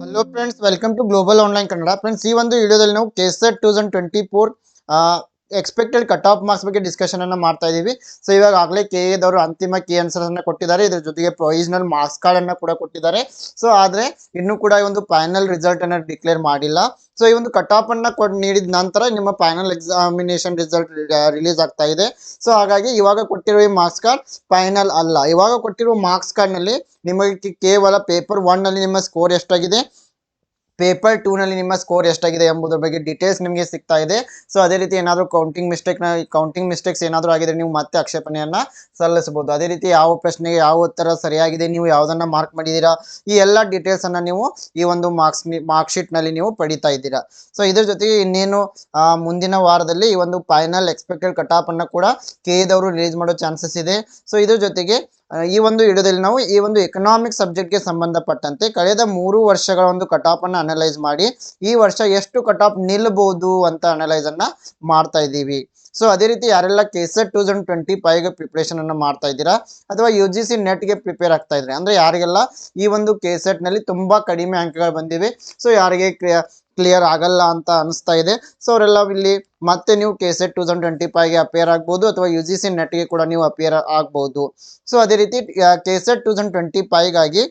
Hello friends welcome to global online Kannada friends ಈ ಒಂದು ವಿಡಿಯೋದಲ್ಲಿ ನಾವು KSET two thousand twenty four expected cut off marks ಬಗ್ಗೆ discussion ಅನ್ನ ಮಾಡ್ತಾ ಇದೀವಿ. ಸೊ ಇವಾಗ ಆಗಲೇ ಕೆ ಎದವರು ಅಂತಿಮ ಕೆ ಆನ್ಸರ್ ಅನ್ನ ಕೊಟ್ಟಿದ್ದಾರೆ. ಇದ್ರ ಜೊತೆಗೆ ಪ್ರೊವಿಷನಲ್ ಮಾರ್ಕ್ಸ್ ಕಾರ್ಡ್ ಅನ್ನ ಕೂಡ ಕೊಟ್ಟಿದ್ದಾರೆ. ಸೊ ಆದ್ರೆ ಇನ್ನೂ ಕೂಡ ಒಂದು ಫೈನಲ್ ರಿಸಲ್ಟ್ ಅನ್ನ ಡಿಕ್ಲೇರ್ ಮಾಡಿಲ್ಲ. ಸೊ ಈ ಒಂದು ಕಟ್ ಆಫ್ ಅನ್ನ ನೀಡಿದ ನಂತರ ನಿಮ್ಮ ಫೈನಲ್ ಎಕ್ಸಾಮಿನೇಷನ್ ರಿಸಲ್ಟ್ ರಿಲೀಸ್ ಆಗ್ತಾ ಇದೆ. ಸೊ ಹಾಗಾಗಿ ಇವಾಗ ಕೊಟ್ಟಿರುವ ಈ ಮಾರ್ಕ್ಸ್ ಕಾರ್ಡ್ ಫೈನಲ್ ಅಲ್ಲ. ಇವಾಗ ಕೊಟ್ಟಿರುವ ಮಾರ್ಕ್ಸ್ ಕಾರ್ಡ್ನಲ್ಲಿ ನಿಮಗೆ ಕೇವಲ ಪೇಪರ್ ಒನ್ನಲ್ಲಿ ನಿಮ್ಮ ಸ್ಕೋರ್ ಎಷ್ಟಾಗಿದೆ? ಪೇಪರ್ ಟೂನಲ್ಲಿ ನಿಮ್ಮ ಸ್ಕೋರ್ ಎಷ್ಟಾಗಿದೆ ಎಂಬುದರ ಬಗ್ಗೆ ಡೀಟೇಲ್ಸ್ ನಿಮಗೆ ಸಿಗ್ತಾ ಇದೆ. ಸೊ ಅದೇ ರೀತಿ ಏನಾದರೂ ಕೌಂಟಿಂಗ್ ಮಿಸ್ಟೇಕ್ನ ಕೌಂಟಿಂಗ್ ಮಿಸ್ಟೇಕ್ಸ್ ಏನಾದರೂ ಆಗಿದ್ರೆ ನೀವು ಮತ್ತೆ ಆಕ್ಷೇಪಣೆಯನ್ನ ಸಲ್ಲಿಸಬಹುದು. ಅದೇ ರೀತಿ ಯಾವ ಪ್ರಶ್ನೆಗೆ ಯಾವ ಉತ್ತರ ಸರಿಯಾಗಿದೆ, ನೀವು ಯಾವುದನ್ನು ಮಾರ್ಕ್ ಮಾಡಿದ್ದೀರಾ ಈ ಎಲ್ಲ ಡೀಟೇಲ್ಸನ್ನು ನೀವು ಈ ಒಂದು ಮಾರ್ಕ್ಸ್ ಮಾರ್ಕ್ ಶೀಟ್ನಲ್ಲಿ ನೀವು ಪಡಿತಾ ಇದ್ದೀರಾ. ಸೊ ಇದ್ರ ಜೊತೆಗೆ ಇನ್ನೇನು ಮುಂದಿನ ವಾರದಲ್ಲಿ ಈ ಒಂದು ಫೈನಲ್ ಎಕ್ಸ್ಪೆಕ್ಟೆಡ್ ಕಟ್ ಅನ್ನ ಕೂಡ ಕೆ ದವರು ರಿಲೀಸ್ ಮಾಡೋ ಚಾನ್ಸಸ್ ಇದೆ. ಸೊ ಇದ್ರ ಜೊತೆಗೆ ಈ ಒಂದು ವಿಡಿಯೋದಲ್ಲಿ ನಾವು ಈ ಒಂದು ಎಕನಾಮಿಕ್ ಸಬ್ಜೆಕ್ಟ್ಗೆ ಸಂಬಂಧಪಟ್ಟಂತೆ ಕಳೆದ ಮೂರು ವರ್ಷಗಳ ಒಂದು ಕಟ್ ಆಫ್ ಅನ್ನ ಅನಲೈಸ್ ಮಾಡಿ, ಈ ವರ್ಷ ಎಷ್ಟು ಕಟ್ ಆಫ್ ನಿಲ್ಬಹುದು ಅಂತ ಅನಲೈಸ್ ಅನ್ನ ಮಾಡ್ತಾ ಇದ್ದೀವಿ. ಸೊ ಅದೇ ರೀತಿ ಯಾರೆಲ್ಲ ಕೆಸೆಟ್ ಟೂ ತೌಸಂಡ್ ಟ್ವೆಂಟಿ ಫೈವ್ಗೆ ಪ್ರಿಪ್ರೇಷನ್ ಅನ್ನು ಮಾಡ್ತಾ ಇದ್ದೀರಾ, ಅಥವಾ ಯು ಜಿ ಸಿ ನೆಟ್ಗೆ ಪ್ರಿಪೇರ್ ಆಗ್ತಾ ಇದ್ರೆ, ಅಂದ್ರೆ ಯಾರಿಗೆಲ್ಲ ಈ ಒಂದು ಕೆಸೆಟ್ನಲ್ಲಿ ತುಂಬಾ ಕಡಿಮೆ ಅಂಕಗಳು ಬಂದಿವೆ ಸೊ ಯಾರಿಗೆ ಕ್ಲಿಯರ್ ಆಗಲ್ಲ ಅಂತ ಅನಿಸ್ತಾ ಇದೆ. ಸೊ ಅವರೆಲ್ಲ ಇಲ್ಲಿ ಮತ್ತೆ ನೀವು K SET two thousand twenty ಫೈವ್ಗೆ appear ಆಗ್ಬೋದು ಅಥವಾ ಯು ಜಿ ಸಿ ನೆಟ್ಗೆ ಕೂಡ ನೀವು ಅಪಿಯರ್ ಆಗ್ಬೋದು. ಸೊ ಅದೇ ರೀತಿ K SET two thousand twenty ಫೈವ್ಗಾಗಿ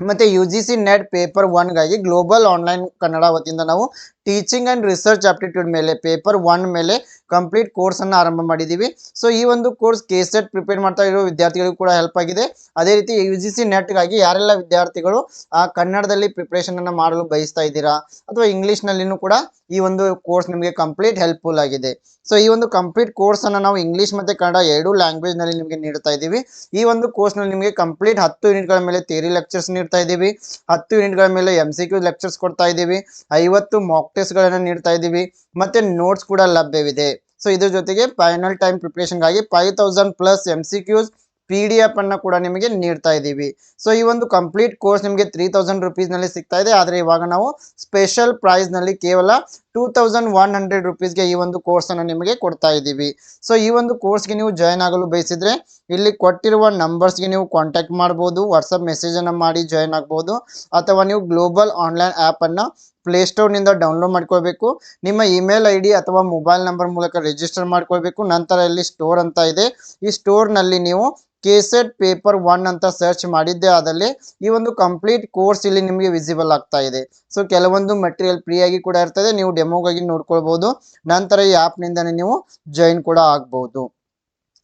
ಮತ್ತೆ U G C NET paper ಒನ್ಗಾಗಿ global online Kannada ವತಿಯಿಂದ ನಾವು ಟೀಚಿಂಗ್ ಆ್ಯಂಡ್ ರಿಸರ್ಚ್ ಆಪ್ಟಿಟ್ಯೂಡ್ ಮೇಲೆ ಪೇಪರ್ ಒನ್ ಮೇಲೆ ಕಂಪ್ಲೀಟ್ ಕೋರ್ಸನ್ನು ಆರಂಭ ಮಾಡಿದ್ದೀವಿ ಸೊ ಈ ಒಂದು ಕೋರ್ಸ್ ಕೆ ಸೆಟ್ ಪ್ರಿಪೇರ್ ಮಾಡ್ತಾ ಇರೋ ವಿದ್ಯಾರ್ಥಿಗಳಿಗೂ ಕೂಡ ಹೆಲ್ಪ್ ಆಗಿದೆ. ಅದೇ ರೀತಿ ಯು ಜಿ ಸಿ ನೆಟ್ಗಾಗಿ ಯಾರೆಲ್ಲ ವಿದ್ಯಾರ್ಥಿಗಳು ಆ ಕನ್ನಡದಲ್ಲಿ ಪ್ರಿಪ್ರೇಷನನ್ನು ಮಾಡಲು ಬಯಸ್ತಾ ಇದ್ದೀರಾ ಅಥವಾ ಇಂಗ್ಲೀಷ್ನಲ್ಲಿನೂ ಕೂಡ ಈ ಒಂದು ಕೋರ್ಸ್ ನಿಮಗೆ ಕಂಪ್ಲೀಟ್ ಹೆಲ್ಪ್ಫುಲ್ ಆಗಿದೆ. ಸೊ ಈ ಒಂದು ಕಂಪ್ಲೀಟ್ ಕೋರ್ಸನ್ನು ನಾವು ಇಂಗ್ಲೀಷ್ ಮತ್ತು ಕನ್ನಡ ಎರಡೂ ಲ್ಯಾಂಗ್ವೇಜ್ನಲ್ಲಿ ನಿಮಗೆ ನೀಡ್ತಾ ಇದ್ದೀವಿ. ಈ ಒಂದು ಕೋರ್ಸ್ನಲ್ಲಿ ನಿಮಗೆ ಕಂಪ್ಲೀಟ್ ಹತ್ತು ಯೂನಿಟ್ಗಳ ಮೇಲೆ ಥಿಯರಿ ಲೆಕ್ಚರ್ಸ್ ನೀಡ್ತಾ ಇದ್ದೀವಿ. ಹತ್ತು ಯೂನಿಟ್ಗಳ ಮೇಲೆ ಎಂ ಸಿ ಕ್ಯೂ ಲೆಕ್ಚರ್ಸ್ ಕೊಡ್ತಾ ಇದ್ದೀವಿ. ಐವತ್ತು ಮಾಕ್ ಟೆಸ್ಟ್ಗಳನ್ನು ನೀಡ್ತಾ ಇದ್ದೀವಿ. ಮತ್ತೆ ನೋಟ್ಸ್ ಕೂಡ ಲಭ್ಯವಿದೆ. ಸೊ ಇದ್ರ ಜೊತೆಗೆ final time ಪ್ರಿಪ್ರೇಷನ್ಗಾಗಿ five thousand plus M C Qs P D F ಅನ್ನ ಕೂಡ ನಿಮಗೆ ನೀಡ್ತಾ ಇದ್ದೀವಿ. ಸೊ ಈ ಒಂದು ಕಂಪ್ಲೀಟ್ ಕೋರ್ಸ್ ನಿಮಗೆ ತ್ರೀ ತೌಸಂಡ್ ರುಪೀಸ್ನಲ್ಲಿ ಸಿಗ್ತಾ ಇದೆ. ಆದರೆ ಇವಾಗ ನಾವು ಸ್ಪೆಷಲ್ ಪ್ರೈಸ್ನಲ್ಲಿ ಕೇವಲ ಟೂ ತೌಸಂಡ್ ಒನ್ ಹಂಡ್ರೆಡ್ ರುಪೀಸ್ಗೆ ಈ ಒಂದು ಕೋರ್ಸನ್ನು ನಿಮಗೆ ಕೊಡ್ತಾ ಇದ್ದೀವಿ. ಸೊ ಈ ಒಂದು ಕೋರ್ಸ್ಗೆ ನೀವು ಜಾಯ್ನ್ ಆಗಲು ಬಯಸಿದ್ರೆ ಇಲ್ಲಿ ಕೊಟ್ಟಿರುವ ನಂಬರ್ಸ್ಗೆ ನೀವು ಕಾಂಟ್ಯಾಕ್ಟ್ ಮಾಡ್ಬೋದು ವಾಟ್ಸಪ್ ಮೆಸೇಜನ್ನು ಮಾಡಿ ಜಾಯ್ನ್ ಆಗ್ಬೋದು, ಅಥವಾ ನೀವು ಗ್ಲೋಬಲ್ ಆನ್ಲೈನ್ ಆ್ಯಪನ್ನು ಪ್ಲೇಸ್ಟೋರ್ನಿಂದ ಡೌನ್ಲೋಡ್ ಮಾಡ್ಕೋಬೇಕು ನಿಮ್ಮ ಇಮೇಲ್ ಐ ಡಿ ಅಥವಾ ಮೊಬೈಲ್ ನಂಬರ್ ಮೂಲಕ ರಿಜಿಸ್ಟರ್ ಮಾಡ್ಕೊಳ್ಬೇಕು. ನಂತರ ಇಲ್ಲಿ ಸ್ಟೋರ್ ಅಂತ ಇದೆ. ಈ ಸ್ಟೋರ್ನಲ್ಲಿ ನೀವು ಕೆಸೆಟ್ ಪೇಪರ್ ಒನ್ ಅಂತ ಸರ್ಚ್ ಮಾಡಿದ್ದೇ ಆದಲ್ಲಿ ಈ ಒಂದು ಕಂಪ್ಲೀಟ್ ಕೋರ್ಸ್ ಇಲ್ಲಿ ನಿಮಗೆ ವಿಸಿಬಲ್ ಆಗ್ತಾ ಇದೆ. ಸೊ ಕೆಲವೊಂದು ಮೆಟೀರಿಯಲ್ ಫ್ರೀ ಆಗಿ ಕೂಡ ಇರ್ತದೆ. ನೀವು ಡೆಮೋಗಾಗಿ ನೋಡ್ಕೊಳ್ಬಹುದು ನಂತರ ಈ ಆ್ಯಪ್ನಿಂದನೇ ನೀವು ಜಾಯಿನ್ ಕೂಡ ಆಗ್ಬಹುದು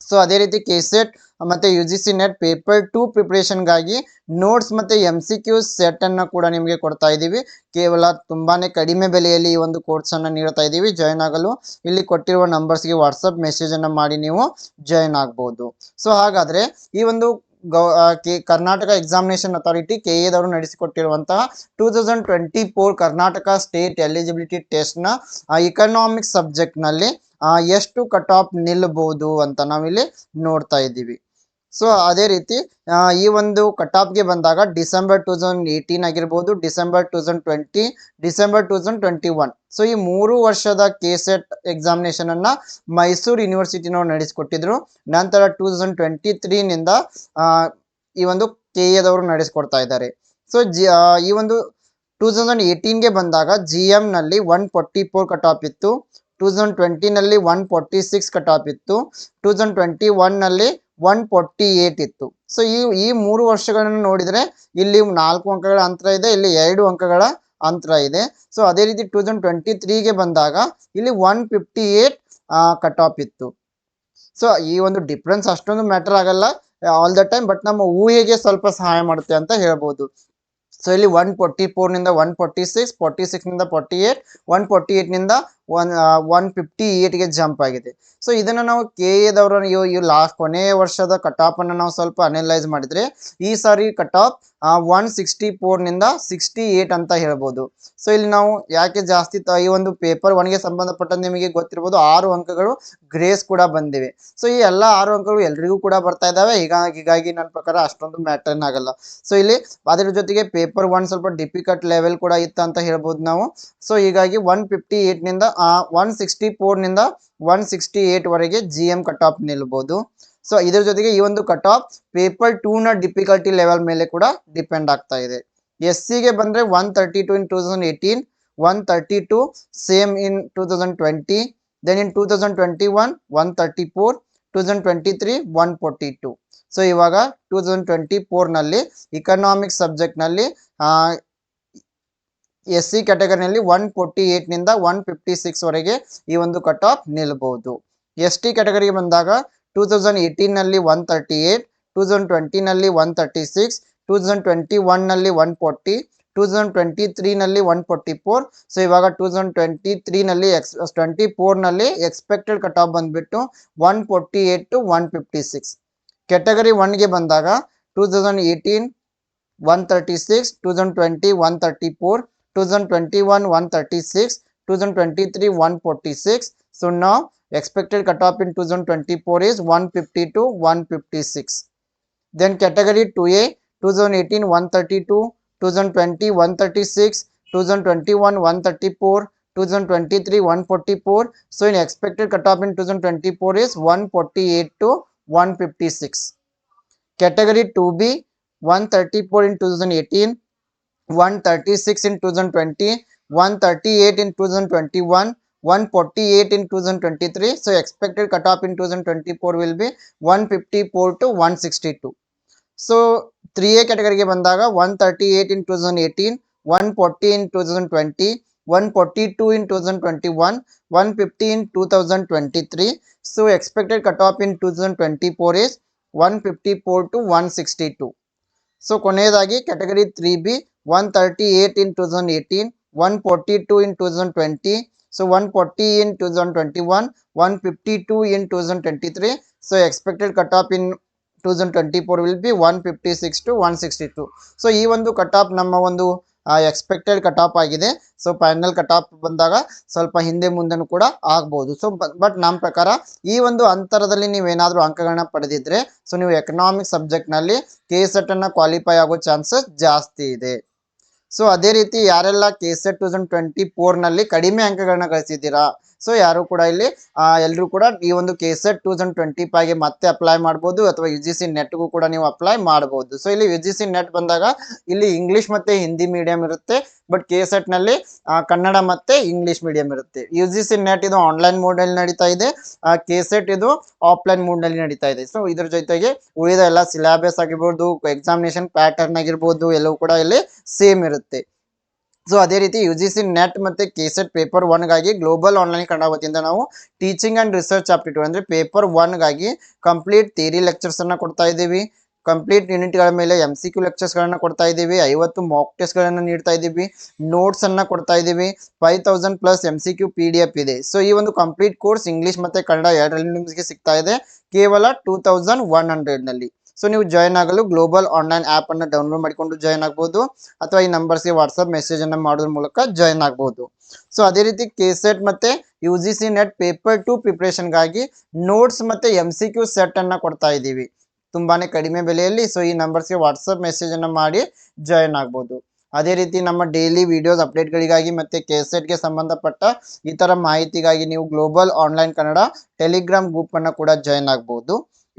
ಸೊ ಅದೇ ರೀತಿ ಕೆಸೆಟ್ ಮತ್ತೆ U G C NET paper two ಪ್ರಿಪ್ರೇಷನ್ಗಾಗಿ notes ಮತ್ತೆ ಎಂ ಸಿ ಕ್ಯೂ ಸೆಟ್ ಅನ್ನ ಕೂಡ ನಿಮಗೆ ಕೊಡ್ತಾ ಇದ್ದೀವಿ. ಕೇವಲ ತುಂಬಾನೇ ಕಡಿಮೆ ಬೆಲೆಯಲ್ಲಿ ಈ ಒಂದು ಕೋರ್ಸ್ ಅನ್ನ ನೀಡ್ತಾ ಇದ್ದೀವಿ. ಜಾಯ್ನ್ ಆಗಲು ಇಲ್ಲಿ ಕೊಟ್ಟಿರುವ ನಂಬರ್ಸ್ಗೆ ವಾಟ್ಸಪ್ ಮೆಸೇಜ್ ಅನ್ನ ಮಾಡಿ ನೀವು ಜಾಯ್ನ್ ಆಗ್ಬೋದು. ಸೊ ಹಾಗಾದ್ರೆ ಈ ಒಂದು ಗೌ ಕರ್ನಾಟಕ ಎಕ್ಸಾಮಿನೇಷನ್ ಅಥಾರಿಟಿ ಕೆ ಎದವರು ನಡೆಸಿಕೊಟ್ಟಿರುವಂತಹ two thousand twenty four Karnataka state eligibility ಟೆಸ್ಟ್ನ economics ಸಬ್ಜೆಕ್ಟ್ನಲ್ಲಿ ಎಷ್ಟು ಕಟ್ ಆಫ್ ನಿಲ್ಲಬಹುದು ಅಂತ ನಾವಿಲ್ಲಿ ನೋಡ್ತಾ ಇದ್ದೀವಿ. ಸೊ ಅದೇ ರೀತಿ ಈ ಒಂದು ಕಟ್ ಆಫ್ಗೆ ಬಂದಾಗ ಡಿಸೆಂಬರ್ ಟೂ ತೌಸಂಡ್ ಏಯ್ಟೀನ್ ಆಗಿರ್ಬೋದು December two thousand twenty December two thousand twenty one so ಈ ಮೂರು ವರ್ಷದ ಕೆ ಸೆಟ್ ಎಕ್ಸಾಮಿನೇಷನ್ ಅನ್ನ ಮೈಸೂರು ಯೂನಿವರ್ಸಿಟಿನವ್ರು ನಡೆಸಿಕೊಟ್ಟಿದ್ರು. ನಂತರ ಟೂ ತೌಸಂಡ್ ಟ್ವೆಂಟಿ ತ್ರೀನಿಂದ ಈ ಒಂದು ಕೆ ಎದವರು ನಡೆಸ್ಕೊಡ್ತಾ ಇದ್ದಾರೆ. ಸೊ ಜಿ ಈ ಒಂದು ಟೂ ತೌಸಂಡ್ ಏಯ್ಟೀನ್ಗೆ ಬಂದಾಗ G ಎಮ್ನಲ್ಲಿ one forty four cut off ಇತ್ತು. Two thousand ಟ್ವೆಂಟಿನಲ್ಲಿ one forty six cut off ಇತ್ತು. ಟೂ ತೌಸಂಡ್ ಟ್ವೆಂಟಿ ಒನ್ನಲ್ಲಿ ಒನ್ ಫೋರ್ಟಿ ಏಟ್ ಇತ್ತು. ಸೊ ಈ ಈ ಮೂರು ವರ್ಷಗಳನ್ನು ನೋಡಿದರೆ ಇಲ್ಲಿ ನಾಲ್ಕು ಅಂಕಗಳ ಅಂತರ ಇದೆ, ಇಲ್ಲಿ ಎರಡು ಅಂಕಗಳ ಅಂತರ ಇದೆ. ಸೊ ಅದೇ ರೀತಿ ಟೂ ತೌಸಂಡ್ ಟ್ವೆಂಟಿ ತ್ರೀಗೆ ಬಂದಾಗ ಇಲ್ಲಿ one fifty eight cut off ಇತ್ತು. ಸೊ ಈ ಒಂದು ಡಿಫ್ರೆನ್ಸ್ ಅಷ್ಟೊಂದು ಮ್ಯಾಟರ್ ಆಗಲ್ಲ ಆಲ್ ದ ಟೈಮ್ ಬಟ್ ನಮ್ಮ ಊಹೆಗೆ ಸ್ವಲ್ಪ ಸಹಾಯ ಮಾಡುತ್ತೆ ಅಂತ ಹೇಳ್ಬೋದು. ಸೊ ಇಲ್ಲಿ ಒನ್ ಫೋರ್ಟಿ ಫೋರ್ನಿಂದ ಒನ್ ಫೋರ್ಟಿ ಸಿಕ್ಸ್ ಫೋರ್ಟಿ ಸಿಕ್ಸ್ನಿಂದ ಫೋರ್ಟಿ ಏಟ್ ಒನ್ ಫೋರ್ಟಿ ಏಟ್ನಿಂದ ಒನ್ ಒನ್ ಫಿಫ್ಟಿ ಏಟ್ಗೆ ಜಂಪ್ ಆಗಿದೆ. ಸೊ ಇದನ್ನು ನಾವು ಕೆ ಎದವರ ಲಾಸ್ಟ್ ಕೊನೆಯ ವರ್ಷದ ಕಟ್ ನಾವು ಸ್ವಲ್ಪ ಅನಲೈಸ್ ಮಾಡಿದ್ರೆ, ಈ ಸಾರಿ ಕಟ್ ಆಫ್ ಒನ್ ಸಿಕ್ಸ್ಟಿ ಫೋರ್ನಿಂದ ಸಿಕ್ಸ್ಟಿ ಏಟ್ ಅಂತ ಹೇಳ್ಬೋದು. ಸೊ ಇಲ್ಲಿ ನಾವು ಯಾಕೆ ಜಾಸ್ತಿ ಈ ಒಂದು ಪೇಪರ್ ಒನ್ಗೆ ಸಂಬಂಧಪಟ್ಟಂತೆ ನಿಮಗೆ ಗೊತ್ತಿರ್ಬೋದು, ಆರು ಅಂಕಗಳು ಗ್ರೇಸ್ ಕೂಡ ಬಂದಿವೆ. ಸೊ ಈ ಎಲ್ಲ ಆರು ಅಂಕಗಳು ಎಲ್ರಿಗೂ ಕೂಡ ಬರ್ತಾ ಇದ್ದಾವೆ. ಹೀಗಾಗಿ ಹೀಗಾಗಿ ನನ್ನ ಪ್ರಕಾರ ಅಷ್ಟೊಂದು ಮ್ಯಾಟರ್ ಆಗಲ್ಲ. ಸೊ ಇಲ್ಲಿ ಅದರ ಜೊತೆಗೆ ಪೇಪರ್ ಒನ್ ಸ್ವಲ್ಪ ಡಿಫಿಕಲ್ಟ್ ಲೆವೆಲ್ ಕೂಡ ಇತ್ತು ಅಂತ ಹೇಳ್ಬೋದು ನಾವು. ಸೊ ಹೀಗಾಗಿ ಒನ್ ಫಿಫ್ಟಿ ಏಟ್ನಿಂದ ಒನ್ ಸಿಕ್ಸ್ಟಿ ಫೋರ್ನಿಂದ ಒನ್ ಸಿಕ್ಸ್ಟಿ ಏಟ್ವರೆಗೆ ಜಿ ಎಂ ಕಟ್ ಆಫ್ ನಿಲ್ಬೋದು. ಸೊ ಇದ್ರ ಜೊತೆಗೆ ಈ ಒಂದು ಕಟ್ ಆಫ್ ಪೇಪರ್ ಟೂನ ಡಿಫಿಕಲ್ಟಿ ಲೆವೆಲ್ ಮೇಲೆ ಕೂಡ ಡಿಪೆಂಡ್ ಆಗ್ತಾ ಇದೆ. ಎಸ್ ಸಿಗೆ ಬಂದರೆ one thirty two in two thousand eighteen one thirty two same in two thousand twenty then in two thousand twenty one one thirty four two thousand twenty three one forty two so ಇವಾಗ two thousand twenty ಫೋರ್ನಲ್ಲಿ economics ಸಬ್ಜೆಕ್ಟ್ನಲ್ಲಿ S C ಕ್ಯಾಟಗರಿನಲ್ಲಿ one forty ಏಯ್ಟ್ನಿಂದ one fifty ಸಿಕ್ಸ್ವರೆಗೆ ಈ ಒಂದು cut off ನಿಲ್ಬಹುದು S T ಕ್ಯಾಟಗರಿಗೆ ಬಂದಾಗ two thousand ಏಯ್ಟೀನಲ್ಲಿ one thirty eight two thousand ಟ್ವೆಂಟಿನಲ್ಲಿ one thirty six two thousand twenty ಒನ್ನಲ್ಲಿ one forty two thousand twenty ತ್ರೀನಲ್ಲಿ one forty four so ಇವಾಗ ಟೂ ತೌಸಂಡ್ ಟ್ವೆಂಟಿ ತ್ರೀನಲ್ಲಿ X twenty ಫೋರ್ನಲ್ಲಿ expected cut off ಬಂದ್ಬಿಟ್ಟು one forty eight to one fifty six category ಒನ್ಗೆ ಬಂದಾಗ two thousand eighteen one thirty six two thousand twenty one thirty four 2021 136 2023 146 so now expected cutoff in 2024 is 150 to 156 then category 2a 2018 132 2020 136 2021 134 2023 144 so in expected cutoff in 2024 is 148 to 156 category 2b 134 in 2018 136 in 2020 138 in 2021 148 in 2023 so expected cutoff in 2024 will be 154 to 162 so 3a category ಬಂದಾಗ 138 in 2018 140 in 2020 142 in 2021 150 in 2023 so expected cutoff in 2024 is 154 to 162 so ಕೊನೆಯದಾಗಿ category three B one thirty eight in two thousand eighteen one forty two in two thousand twenty so one forty in two be twenty one one fifty two in two number twenty three so expected cut off in two thousand twenty four will be one fifty six to one sixty two so ಈ ಒಂದು cut off ನಮ್ಮ ಒಂದು expected cut off ಆಗಿದೆ. So final cut off ಬಂದಾಗ ಸ್ವಲ್ಪ ಹಿಂದೆ ಮುಂದೆನೂ ಕೂಡ ಆಗ್ಬೋದು. ಸೊ ಬಟ್ ನಮ್ಮ ಪ್ರಕಾರ ಈ ಒಂದು ಅಂತರದಲ್ಲಿ ನೀವೇನಾದರೂ ಅಂಕಗಳನ್ನ ಪಡೆದಿದ್ರೆ ಸೊ ನೀವು ಎಕನಾಮಿಕ್ ಸಬ್ಜೆಕ್ಟ್ನಲ್ಲಿ ಕೆ ಸೆಟ್ ಅನ್ನು ಕ್ವಾಲಿಫೈ ಆಗೋ ಚಾನ್ಸಸ್ ಜಾಸ್ತಿ ಇದೆ. ಸೊ ಅದೇ ರೀತಿ ಯಾರೆಲ್ಲ K SET two thousand twenty ಫೋರ್ನಲ್ಲಿ ಕಡಿಮೆ ಅಂಕಗಳನ್ನ ಗಳಿಸಿದ್ದೀರಾ? ಸೊ ಯಾರು ಕೂಡ ಇಲ್ಲಿ ಎಲ್ಲರೂ ಕೂಡ ಈ ಒಂದು ಕೆ ಸೆಟ್ ಟೂ ಟ್ವೆಂಟಿ ಫೈವ್ಗೆ ಮತ್ತೆ ಅಪ್ಲೈ ಮಾಡ್ಬೋದು ಅಥವಾ ಯು ಜಿ ಸಿ ನೆಟ್ಗೂ ಕೂಡ ನೀವು ಅಪ್ಲೈ ಮಾಡ್ಬೋದು. ಸೊ ಇಲ್ಲಿ ಯು ಜಿ ಸಿ ನೆಟ್ ಬಂದಾಗ ಇಲ್ಲಿ ಇಂಗ್ಲಿಷ್ ಮತ್ತೆ ಹಿಂದಿ ಮೀಡಿಯಂ ಇರುತ್ತೆ. ಬಟ್ ಕೆ ಸೆಟ್ನಲ್ಲಿ ಕನ್ನಡ ಮತ್ತೆ ಇಂಗ್ಲಿಷ್ ಮೀಡಿಯಂ ಇರುತ್ತೆ. ಯು ಜಿ ಸಿ ನೆಟ್ ಇದು ಆನ್ಲೈನ್ ಮೋಡಲ್ಲಿ ನಡೀತಾ ಇದೆ. ಕೆ ಸೆಟ್ ಇದು ಆಫ್ಲೈನ್ ಮೋಡ್ನಲ್ಲಿ ನಡೀತಾ ಇದೆ. ಸೊ ಇದ್ರ ಜೊತೆಗೆ ಉಳಿದ ಎಲ್ಲ ಸಿಲೆಬಸ್ ಆಗಿರ್ಬೋದು ಎಕ್ಸಾಮಿನೇಷನ್ ಪ್ಯಾಟರ್ನ್ ಆಗಿರ್ಬೋದು, ಎಲ್ಲವೂ ಕೂಡ ಇಲ್ಲಿ ಸೇಮ್ ಇರುತ್ತೆ. ಸೊ ಅದೇ ರೀತಿ ಯು ಜಿ ಸಿ ನೆಟ್ ಮತ್ತು ಕೆಸೆಟ್ ಪೇಪರ್ ಒನ್ಗಾಗಿ ಗ್ಲೋಬಲ್ ಆನ್ಲೈನ್ ಕನ್ನಡ ವತಿಯಿಂದ ನಾವು ಟೀಚಿಂಗ್ ಆ್ಯಂಡ್ ರಿಸರ್ಚ್ ಆಪ್ಟಿಟ್ಯೂಡ್ ಅಂದರೆ ಪೇಪರ್ ಒನ್ಗಾಗಿ ಕಂಪ್ಲೀಟ್ ಥಿಯರಿ ಲೆಕ್ಚರ್ಸನ್ನು ಕೊಡ್ತಾ ಇದ್ದೀವಿ. ಕಂಪ್ಲೀಟ್ ಯೂನಿಟ್ಗಳ ಮೇಲೆ ಎಂ ಸಿ ಕ್ಯೂ ಲೆಕ್ಚರ್ಸ್ಗಳನ್ನು ಕೊಡ್ತಾ ಇದ್ದೀವಿ. ಐವತ್ತು ಮಾಕ್ ಟೆಸ್ಟ್ಗಳನ್ನು ನೀಡ್ತಾ ಇದ್ದೀವಿ. ನೋಟ್ಸನ್ನು ಕೊಡ್ತಾ ಇದ್ದೀವಿ. Five thousand plus M C Q P D F ಇದೆ. ಸೊ ಈ ಒಂದು ಕಂಪ್ಲೀಟ್ ಕೋರ್ಸ್ ಇಂಗ್ಲೀಷ್ ಮತ್ತು ಕನ್ನಡ ಎರಡರಲ್ಲಿ ನಿಮಗೆ ಸಿಗ್ತಾ ಇದೆ. ಕೇವಲ ಟೂ ತೌಸಂಡ್ ಒನ್ ಹಂಡ್ರೆಡ್ನಲ್ಲಿ ಸೊ ನೀವು ಜಾಯ್ನ್ ಆಗಲು ಗ್ಲೋಬಲ್ ಆನ್ಲೈನ್ ಆ್ಯಪನ್ನು ಡೌನ್ಲೋಡ್ ಮಾಡಿಕೊಂಡು ಜಾಯ್ನ್ ಆಗ್ಬೋದು. ಅಥವಾ ಈ ನಂಬರ್ಸ್ಗೆ ವಾಟ್ಸಪ್ ಮೆಸೇಜನ್ನು ಮಾಡೋದ್ರ ಮೂಲಕ ಜಾಯ್ನ್ ಆಗ್ಬೋದು. ಸೊ ಅದೇ ರೀತಿ ಕೆ ಸೆಟ್ ಮತ್ತೆ U G C NET paper two ಪ್ರಿಪ್ರೇಷನ್ಗಾಗಿ notes ಮತ್ತೆ ಎಂ ಸಿ ಕ್ಯೂ ಸೆಟ್ಟನ್ನು ಕೊಡ್ತಾ ಇದ್ದೀವಿ. ತುಂಬಾ ಕಡಿಮೆ ಬೆಲೆಯಲ್ಲಿ ಸೊ ಈ ನಂಬರ್ಸ್ಗೆ ವಾಟ್ಸಪ್ ಮೆಸೇಜನ್ನು ಮಾಡಿ ಜಾಯ್ನ್ ಆಗ್ಬೋದು. ಅದೇ ರೀತಿ ನಮ್ಮ ಡೈಲಿ ವಿಡಿಯೋಸ್ ಅಪ್ಡೇಟ್ಗಳಿಗಾಗಿ ಮತ್ತು ಕೆ ಸೆಟ್ಗೆ ಸಂಬಂಧಪಟ್ಟ ಇತರ ಮಾಹಿತಿಗಾಗಿ ನೀವು ಗ್ಲೋಬಲ್ ಆನ್ಲೈನ್ ಕನ್ನಡ ಟೆಲಿಗ್ರಾಮ್ ಗ್ರೂಪನ್ನು ಕೂಡ ಜಾಯ್ನ್ ಆಗ್ಬೋದು.